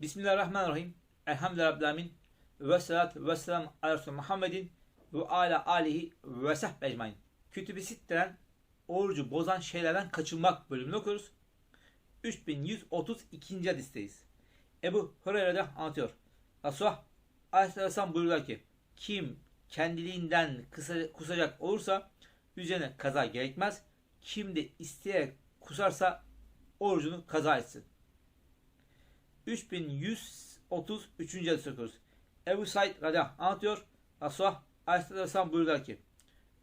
Bismillahirrahmanirrahim. Elhamdülillahi Rabbil Alemin. Ve salatu ve selam ala Muhammedin ve ala alihi ve sahbe ecmain. Kütüb-i orucu bozan şeylerden kaçınmak bölümünü okuyoruz. 3132. hadisteyiz. Ebu Hureyre'de anlatıyor. Resulullah Aleyhisselam buyuruyor ki kim kendiliğinden kısa, kusacak olursa üzerine kaza gerekmez. Kim de isteyerek kusarsa orucunu kaza etsin. 3133. hadis okuyoruz. Ebu Said anh anlatıyor. Resulullah Aleyhisselam buyuruyor ki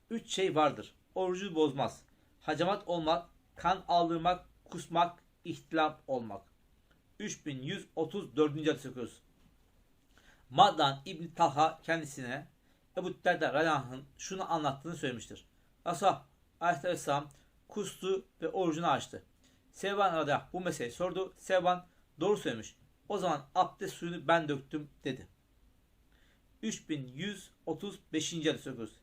Üç şey vardır. Orucu bozmaz. Hacamat olmak, kan aldırmak, kusmak, ihtilaf olmak. 3134. hadis okuyoruz. Maddan İbn Talha kendisine Ebu Derda anh'ın şunu anlattığını söylemiştir. Resulullah Aleyhisselam kustu ve orucunu açtı. Sevban anh bu meseleyi sordu. Sevban doğru söylemiş. O zaman abdest suyunu ben döktüm dedi. 3135. hadis okuyoruz.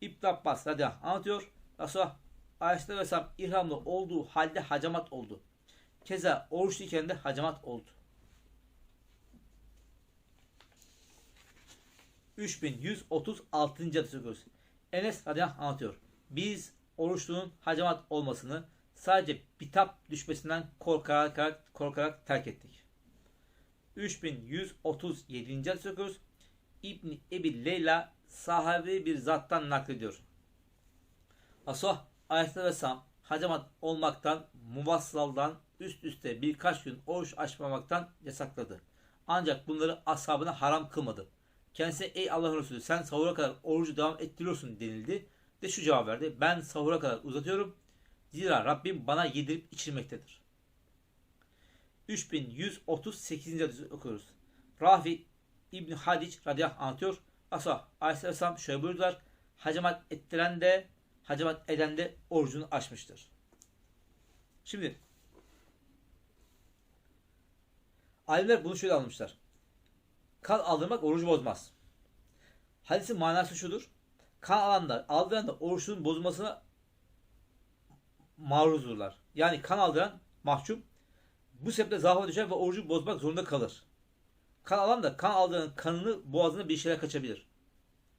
İbn Abbas radıyallahu anlatıyor. Resulullah Aleyhisselam ihramlı olduğu halde hacamat oldu. Keza oruçluyken de hacamat oldu. 3136. hadis okuyoruz. Enes radıyallahu anlatıyor. Biz oruçlunun hacamat olmasını sadece bitap düşmesinden korkarak, korkarak terk ettik. 3137. hadis okuyoruz. İbni Ebi Leyla sahabi bir zattan naklediyor. Resulullah Aleyhisselam hacamat olmaktan, muvassaldan üst üste birkaç gün oruç açmamaktan yasakladı. Ancak bunları ashabına haram kılmadı. Kendisine ey Allah'ın Resulü sen sahura kadar orucu devam ettiriyorsun denildi. De şu cevap verdi. Ben sahura kadar uzatıyorum. Zira Rabbim bana yedirip içirmektedir. 3138. hadis okuyoruz. Rafi İbn Hadic radıyallahu anh anlatıyor. Asa Aleyhisselam şöyle buyurdular. Hacamat ettiren de hacamat eden de orucunu açmıştır. Şimdi alimler bunu şöyle almışlar. Kan aldırmak orucu bozmaz. Hadisin manası şudur. Kan alanlar aldıran da oruçun bozulmasına maruzdurlar. Yani kan aldıran mahkum bu sebeple zaaf'a düşer ve orucu bozmak zorunda kalır. Kan alan da kan aldıran kanını boğazına bir şeyler kaçabilir.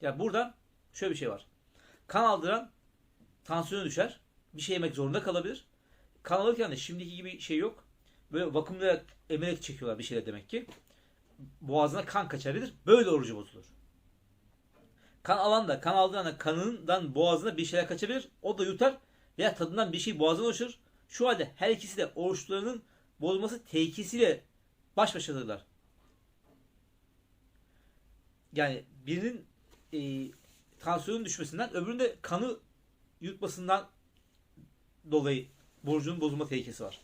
Yani burada şöyle bir şey var. Kan aldıran tansiyonu düşer. Bir şey yemek zorunda kalabilir. Kan alırken de şimdiki gibi şey yok. Böyle vakumlayarak emerek çekiyorlar bir şeyler demek ki. Boğazına kan kaçabilir. Böyle orucu bozulur. Kan alan da kan aldıran da kanından boğazına bir şeyler kaçabilir. O da yutar veya tadından bir şey boğazına ulaşır. Şu halde her ikisi de oruçlarının bozulması tehlikesiyle baş başadırlar. Yani birinin e, tansiyonun düşmesinden öbüründe kanı yutmasından dolayı borcunun bozulma tehlikesi var.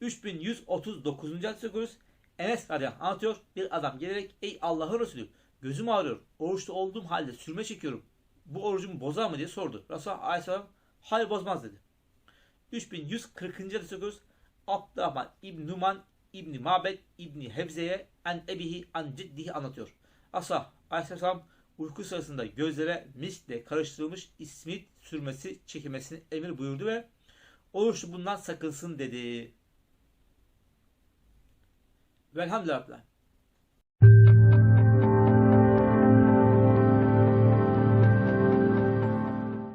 3139. hadis okuyoruz. Enes anh anlatıyor. Bir adam gelerek ey Allah'ın Resulü gözüm ağrıyor. Oruçta olduğum halde sürme çekiyorum. Bu orucumu bozar mı diye sordu. Resulullah aleyhisselam hayır bozmaz dedi. 3140. hadis okuyoruz. Abdurrahman İbn Numan İbn Mabed İbn Hebze'ye en ebihi an ciddihi anlatıyor. Asa Aleyhisselam uyku sırasında gözlere miskle karıştırılmış ismit sürmesi çekilmesini emir buyurdu ve oruçlu bundan sakınsın dedi. Velhamdülillah.